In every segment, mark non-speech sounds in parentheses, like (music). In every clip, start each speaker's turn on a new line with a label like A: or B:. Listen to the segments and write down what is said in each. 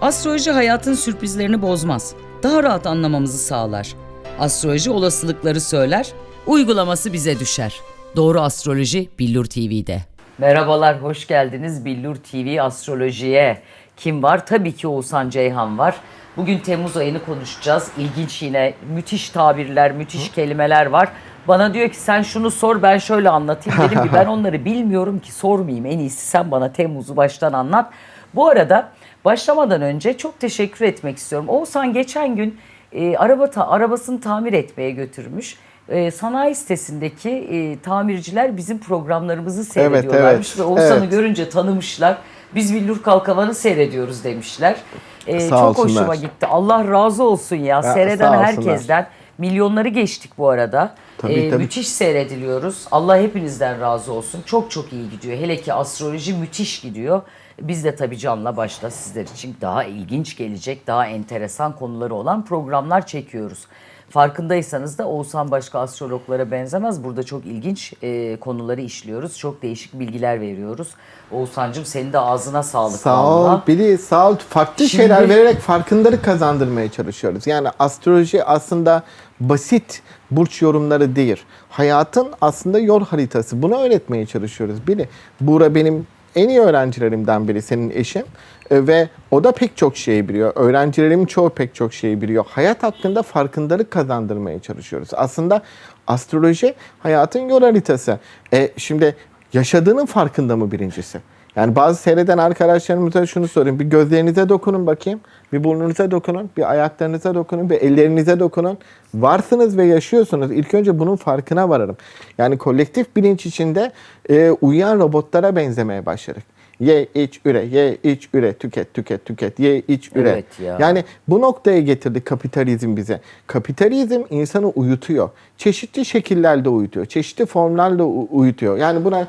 A: Astroloji hayatın sürprizlerini bozmaz. Daha rahat anlamamızı sağlar. Astroloji olasılıkları söyler, uygulaması bize düşer. Doğru astroloji Billur TV'de. Merhabalar, hoş geldiniz Billur TV Astroloji'ye. Kim var? Tabii ki Oğuzhan Ceyhan var. Bugün Temmuz ayını konuşacağız. İlginç yine müthiş tabirler, müthiş kelimeler var. Bana diyor ki sen şunu sor ben şöyle anlatayım. Dedim ki (laughs) ben onları bilmiyorum ki sormayayım. En iyisi sen bana Temmuz'u baştan anlat. Bu arada başlamadan önce çok teşekkür etmek istiyorum. Oğuzhan geçen gün e, araba ta- arabasını tamir etmeye götürmüş. E, sanayi sitesindeki e, tamirciler bizim programlarımızı seyrediyorlarmış
B: evet,
A: ve Oğuzhan'ı
B: evet.
A: görünce tanımışlar. Biz Billur Kalkavan'ı seyrediyoruz demişler. E,
B: Sağ
A: çok
B: olsunlar.
A: hoşuma gitti. Allah razı olsun ya. Seyreden
B: sağ olsunlar.
A: herkesten. Milyonları geçtik bu arada.
B: Tabii,
A: Ee,
B: tabii.
A: Müthiş seyrediliyoruz. Allah hepinizden razı olsun. Çok çok iyi gidiyor. Hele ki astroloji müthiş gidiyor. Biz de tabii canla başla sizler için daha ilginç gelecek, daha enteresan konuları olan programlar çekiyoruz. Farkındaysanız da Oğuzhan başka astrologlara benzemez. Burada çok ilginç e, konuları işliyoruz. Çok değişik bilgiler veriyoruz. Oğuzhan'cığım senin de ağzına sağlık.
B: Sağ ol. Biri sağ ol. Farklı
A: Şimdi-
B: şeyler vererek farkındalık kazandırmaya çalışıyoruz. Yani astroloji aslında basit burç yorumları değil. Hayatın aslında yol haritası. Bunu öğretmeye çalışıyoruz. Biri. Buğra benim en iyi öğrencilerimden biri senin eşin. E, Ve o da pek çok şey biliyor. Öğrencilerimin çoğu pek çok şey biliyor. Hayat hakkında farkındalık kazandırmaya çalışıyoruz. Aslında astroloji hayatın yol haritası. E, şimdi yaşadığının farkında mı birincisi? Yani bazı seyreden arkadaşlarımıza şunu sorayım. Bir gözlerinize dokunun bakayım. Bir burnunuza dokunun. Bir ayaklarınıza dokunun. Bir ellerinize dokunun. Varsınız ve yaşıyorsunuz. İlk önce bunun farkına vararım. Yani kolektif bilinç içinde e, uyuyan robotlara benzemeye başladık. Ye, iç, üre, ye, iç, üre, tüket, tüket, tüket, ye, iç, üre.
A: Evet ya.
B: Yani bu noktaya getirdi kapitalizm bize. Kapitalizm insanı uyutuyor. Çeşitli şekillerde uyutuyor. Çeşitli formlarla uyutuyor. Yani buna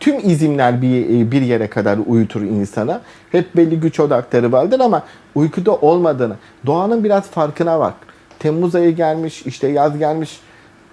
B: tüm izimler bir, bir yere kadar uyutur insana. Hep belli güç odakları vardır ama uykuda olmadığını, doğanın biraz farkına bak. Temmuz ayı gelmiş, işte yaz gelmiş.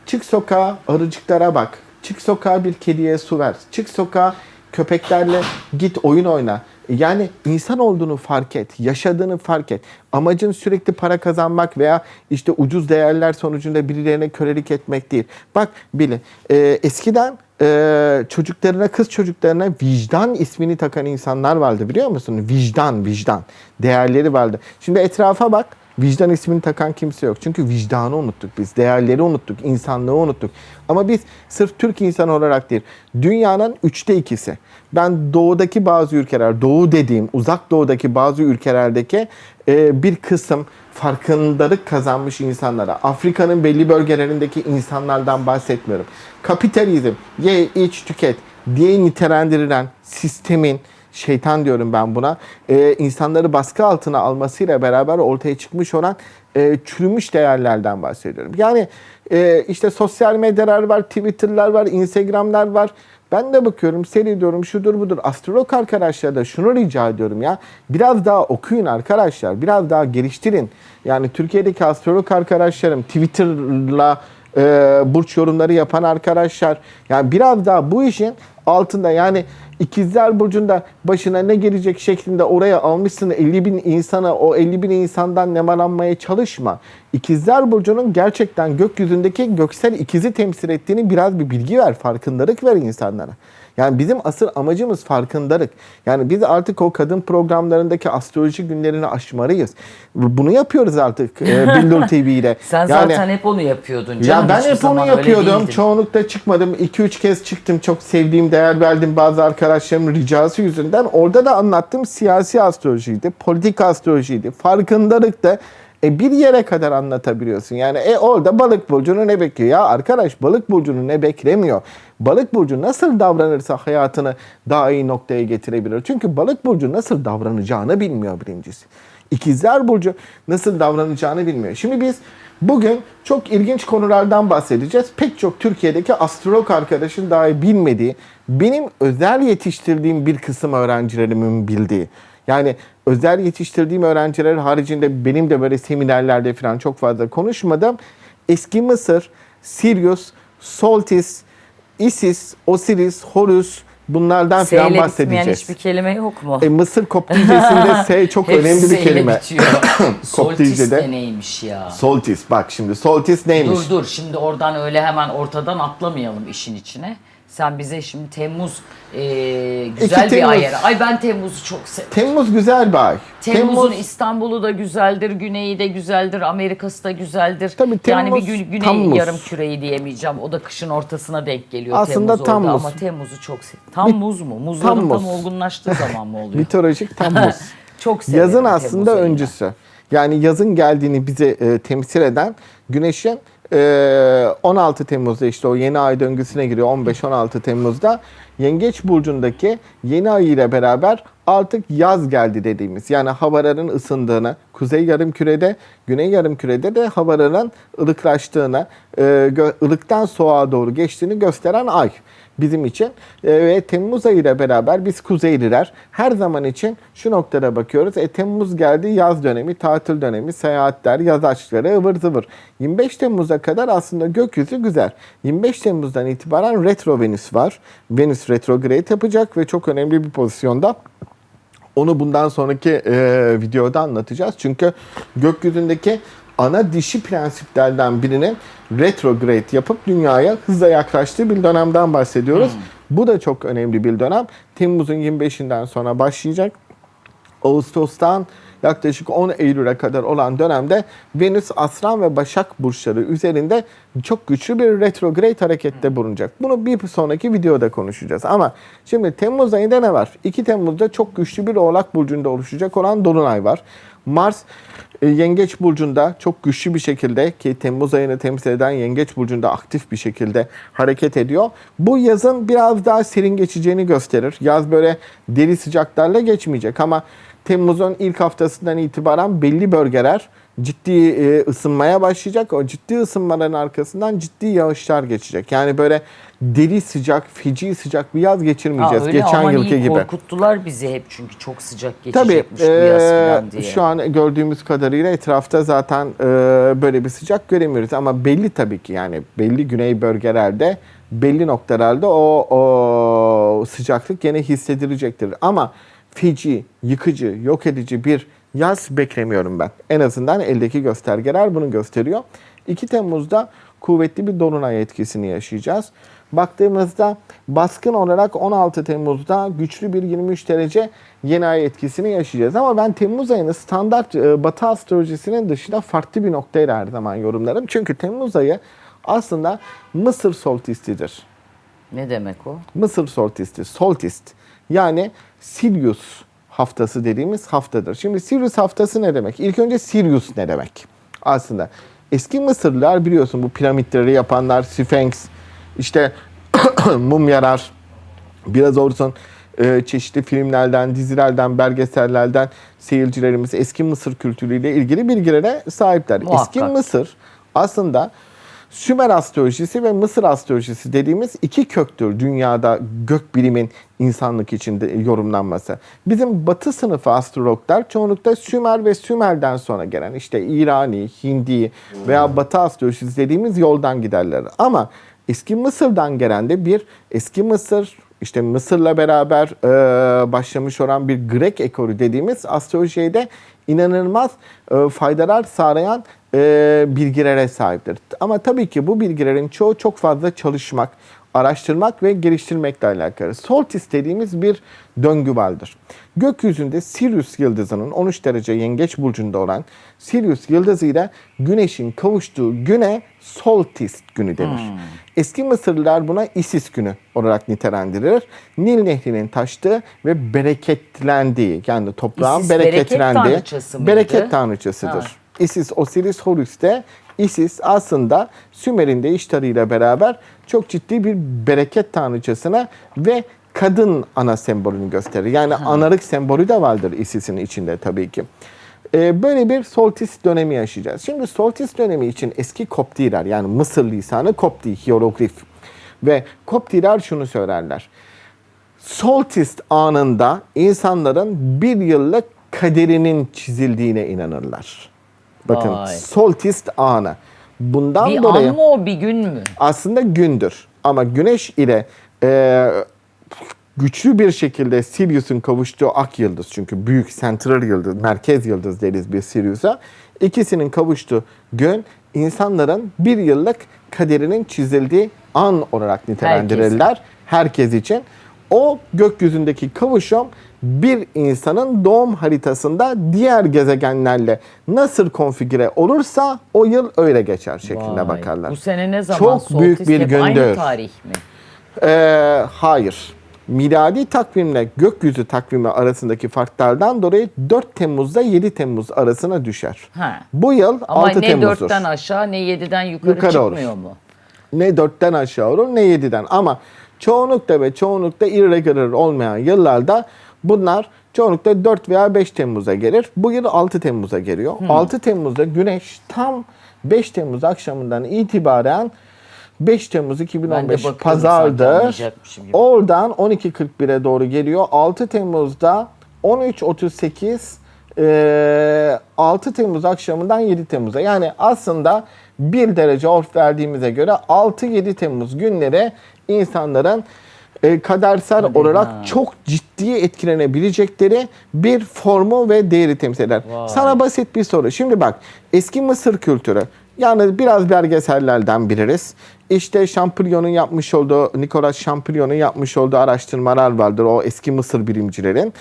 B: Çık sokağa, arıcıklara bak. Çık sokağa bir kediye su ver. Çık sokağa köpeklerle git oyun oyna. Yani insan olduğunu fark et, yaşadığını fark et. Amacın sürekli para kazanmak veya işte ucuz değerler sonucunda birilerine kölelik etmek değil. Bak bilin, e, eskiden e, çocuklarına, kız çocuklarına vicdan ismini takan insanlar vardı biliyor musun? Vicdan, vicdan. Değerleri vardı. Şimdi etrafa bak. Vicdan ismini takan kimse yok. Çünkü vicdanı unuttuk biz. Değerleri unuttuk. insanlığı unuttuk. Ama biz sırf Türk insanı olarak değil. Dünyanın üçte ikisi. Ben doğudaki bazı ülkeler, doğu dediğim uzak doğudaki bazı ülkelerdeki e, bir kısım farkındalık kazanmış insanlara, Afrika'nın belli bölgelerindeki insanlardan bahsetmiyorum. Kapitalizm, ye, iç, tüket diye nitelendirilen sistemin, şeytan diyorum ben buna, e, insanları baskı altına almasıyla beraber ortaya çıkmış olan e, çürümüş değerlerden bahsediyorum. Yani e, işte sosyal medyalar var, Twitter'lar var, Instagram'lar var. Ben de bakıyorum, seyrediyorum, şudur budur. Astrolog arkadaşlar da şunu rica ediyorum ya. Biraz daha okuyun arkadaşlar, biraz daha geliştirin. Yani Türkiye'deki astrolog arkadaşlarım Twitter'la e, burç yorumları yapan arkadaşlar. Yani biraz daha bu işin altında yani İkizler Burcu'nda başına ne gelecek şeklinde oraya almışsın 50 bin insana o 50 bin insandan nemalanmaya çalışma. İkizler Burcu'nun gerçekten gökyüzündeki göksel ikizi temsil ettiğini biraz bir bilgi ver, farkındalık ver insanlara. Yani bizim asıl amacımız farkındalık. Yani biz artık o kadın programlarındaki astroloji günlerini aşmalıyız. Bunu yapıyoruz artık e, (laughs) Billur TV ile.
A: Sen
B: Yani-
A: zaten hep onu yapıyordun canım.
B: ya ben hep onu yapıyordum. Çoğunlukla çıkmadım. 2-3 kez çıktım. Çok sevdiğim, değer verdiğim bazı arkadaşlarımın ricası yüzünden. Orada da anlattım siyasi astrolojiydi, politik astrolojiydi. Farkındalık da e, bir yere kadar anlatabiliyorsun. Yani e, orada balık burcunu ne bekliyor? Ya arkadaş balık burcunu ne beklemiyor? Balık burcu nasıl davranırsa hayatını daha iyi noktaya getirebilir. Çünkü balık burcu nasıl davranacağını bilmiyor birincisi. İkizler Burcu nasıl davranacağını bilmiyor. Şimdi biz bugün çok ilginç konulardan bahsedeceğiz. Pek çok Türkiye'deki astrolog arkadaşın dahi bilmediği, benim özel yetiştirdiğim bir kısım öğrencilerimin bildiği. Yani özel yetiştirdiğim öğrenciler haricinde benim de böyle seminerlerde falan çok fazla konuşmadım. Eski Mısır, Sirius, Soltis, Isis, Osiris, Horus, Bunlardan
A: S
B: falan bahsedeceğiz.
A: hiçbir kelime yok mu?
B: E, Mısır Kopticesinde (laughs) S çok önemli bir kelime. (coughs)
A: Soltis de neymiş ya?
B: Soltis bak şimdi soltis neymiş?
A: Dur dur şimdi oradan öyle hemen ortadan atlamayalım işin içine. Sen bize şimdi Temmuz e, güzel bir
B: Temmuz.
A: ay. yer. Ay ben Temmuz'u çok seviyorum.
B: Temmuz güzel bir ay.
A: Temmuz'un İstanbul'u da güzeldir, güneyi de güzeldir, Amerika'sı da güzeldir.
B: Tabii
A: yani bir
B: Temmuz,
A: gün, güney
B: Tammuz.
A: yarım küreyi diyemeyeceğim. O da kışın ortasına denk geliyor
B: Aslında
A: Temmuz orada
B: Tammuz.
A: ama Temmuz'u çok seviyorum. Tammuz mu? Muzların
B: Tammuz.
A: tam olgunlaştığı (laughs) zaman mı oluyor?
B: Mitolojik Temmuz. (laughs)
A: çok severim
B: Yazın
A: Temmuz
B: aslında
A: ayını.
B: öncüsü. Yani yazın geldiğini bize e, temsil eden güneşin 16 Temmuz'da işte o yeni ay döngüsüne giriyor. 15-16 Temmuz'da Yengeç burcundaki yeni ay ile beraber artık yaz geldi dediğimiz yani havaların ısındığını kuzey yarım kürede güney yarım kürede de havaların ılıklaştığını e, ılıktan soğuğa doğru geçtiğini gösteren ay bizim için. E, ve Temmuz ayı ile beraber biz Kuzeyliler her zaman için şu noktada bakıyoruz. E, Temmuz geldi yaz dönemi, tatil dönemi, seyahatler, yaz aşkları ıvır zıvır. 25 Temmuz'a kadar aslında gökyüzü güzel. 25 Temmuz'dan itibaren retro Venüs var. Venüs retrograde yapacak ve çok önemli bir pozisyonda. Onu bundan sonraki e, videoda anlatacağız. Çünkü gökyüzündeki ana dişi prensiplerden birinin retrograde yapıp dünyaya hızla yaklaştığı bir dönemden bahsediyoruz. Bu da çok önemli bir dönem. Temmuz'un 25'inden sonra başlayacak. Ağustos'tan yaklaşık 10 Eylül'e kadar olan dönemde Venüs, Aslan ve Başak burçları üzerinde çok güçlü bir retrograde harekette bulunacak. Bunu bir sonraki videoda konuşacağız. Ama şimdi Temmuz ayında ne var? 2 Temmuz'da çok güçlü bir Oğlak burcunda oluşacak olan Dolunay var. Mars e, Yengeç burcunda çok güçlü bir şekilde ki Temmuz ayını temsil eden Yengeç burcunda aktif bir şekilde hareket ediyor. Bu yazın biraz daha serin geçeceğini gösterir. Yaz böyle deri sıcaklarla geçmeyecek ama Temmuz'un ilk haftasından itibaren belli bölgeler ciddi e, ısınmaya başlayacak. O ciddi ısınmaların arkasından ciddi yağışlar geçecek. Yani böyle deri sıcak, feci sıcak bir yaz geçirmeyeceğiz.
A: öyle
B: Geçen
A: aman
B: yılki
A: iyi
B: gibi.
A: korkuttular bizi hep çünkü çok sıcak
B: Tabii
A: geçecekmiş bu yaz
B: eee,
A: falan diye.
B: şu an gördüğümüz kadarıyla etrafta zaten eee, böyle bir sıcak göremiyoruz ama belli tabii ki yani belli güney bölgelerde belli noktalarda o, o sıcaklık gene hissedilecektir ama feci, yıkıcı, yok edici bir yaz beklemiyorum ben. En azından eldeki göstergeler bunu gösteriyor. 2 Temmuz'da kuvvetli bir dolunay etkisini yaşayacağız. Baktığımızda baskın olarak 16 Temmuz'da güçlü bir 23 derece yeni ay etkisini yaşayacağız. Ama ben Temmuz ayını standart e, Batı astrolojisinin dışında farklı bir noktayla her zaman yorumlarım. Çünkü Temmuz ayı aslında Mısır solstistidir.
A: Ne demek o?
B: Mısır solstisti, soltist. Yani Sirius haftası dediğimiz haftadır. Şimdi Sirius haftası ne demek? İlk önce Sirius ne demek? Aslında eski Mısırlılar biliyorsun bu piramitleri yapanlar, Sphinx, işte (clears throat) mumyalar, biraz olsun e, çeşitli filmlerden, dizilerden, belgesellerden seyircilerimiz eski Mısır kültürüyle ilgili bilgilere sahipler. Eski
A: Muhakkak.
B: Mısır aslında Sümer astrolojisi ve Mısır astrolojisi dediğimiz iki köktür dünyada gök bilimin insanlık içinde yorumlanması. Bizim batı sınıfı astrologlar çoğunlukla Sümer ve Sümer'den sonra gelen işte İrani, Hindi veya batı astrolojisi dediğimiz yoldan giderler. Ama eski Mısır'dan gelen de bir eski Mısır, işte Mısır'la beraber e, başlamış olan bir Grek ekolü dediğimiz astrolojiye de inanılmaz e, faydalar sağlayan e, bilgilere sahiptir. Ama tabii ki bu bilgilerin çoğu çok fazla çalışmak, araştırmak ve geliştirmekle alakalı. Solstice dediğimiz bir döngü vardır. Gökyüzünde Sirius yıldızının 13 derece yengeç burcunda olan Sirius yıldızı ile güneşin kavuştuğu güne solstice günü denir. Eski Mısırlılar buna Isis günü olarak nitelendirir. Nil nehrinin taştığı ve bereketlendiği yani toprağın
A: Isis bereket
B: bereketlendiği
A: tanrıçası mıydı?
B: bereket tanrıçasıdır.
A: Ha.
B: Isis, Osiris, Horus de Isis aslında Sümer'in de iştarıyla beraber çok ciddi bir bereket tanrıçasına ve kadın ana sembolünü gösterir. Yani anarık sembolü de vardır Isis'in içinde tabii ki. Ee, böyle bir soltis dönemi yaşayacağız. Şimdi soltis dönemi için eski Koptiler yani Mısır lisanı Kopti, hieroglif. Ve Koptiler şunu söylerler. Soltis anında insanların bir yıllık kaderinin çizildiğine inanırlar. Bakın
A: Vay.
B: soltis anı. Bundan
A: Bir
B: dolayı
A: an mı o bir gün mü?
B: aslında gündür. Ama güneş ile e, güçlü bir şekilde Sirius'un kavuştuğu ak yıldız çünkü büyük sentral yıldız, merkez yıldız deriz biz Sirius'a. İkisinin kavuştuğu gün insanların bir yıllık kaderinin çizildiği an olarak nitelendirirler herkes için. O gökyüzündeki kavuşum bir insanın doğum haritasında diğer gezegenlerle nasıl konfigüre olursa o yıl öyle geçer şeklinde
A: Vay.
B: bakarlar.
A: Bu sene ne zaman
B: Çok
A: solstice?
B: büyük bir gündür.
A: Aynı tarih mi?
B: Ee, hayır. Miladi takvimle gökyüzü takvimi arasındaki farklardan dolayı 4 Temmuz'da 7 Temmuz arasına düşer.
A: Ha.
B: Bu yıl
A: Ama
B: 6
A: ne
B: Temmuz'dur.
A: 4'ten aşağı ne 7'den yukarı,
B: Yukarı olur.
A: çıkmıyor mu?
B: Ne 4'ten aşağı olur ne 7'den. Ama çoğunlukta ve çoğunlukta irregular olmayan yıllarda bunlar çoğunlukta 4 veya 5 Temmuz'a gelir. Bu yıl 6 Temmuz'a geliyor. 6 Temmuz'da güneş tam 5 Temmuz akşamından itibaren 5 Temmuz 2015
A: bakıyorum sanki
B: pazardır. Oradan 12.41'e doğru geliyor. 6 Temmuz'da 13.38 eee 6 Temmuz akşamından 7 Temmuz'a. Yani aslında 1 derece orf verdiğimize göre 6-7 Temmuz günleri insanların e, kadersel olarak
A: ha.
B: çok ciddi etkilenebilecekleri bir formu ve değeri temsil eder.
A: Vay.
B: Sana basit bir soru. Şimdi bak eski Mısır kültürü yani biraz belgesellerden biliriz. İşte Champollion'un yapmış olduğu, Nicolas Champollion'un yapmış olduğu araştırmalar vardır o eski Mısır bilimcilerin.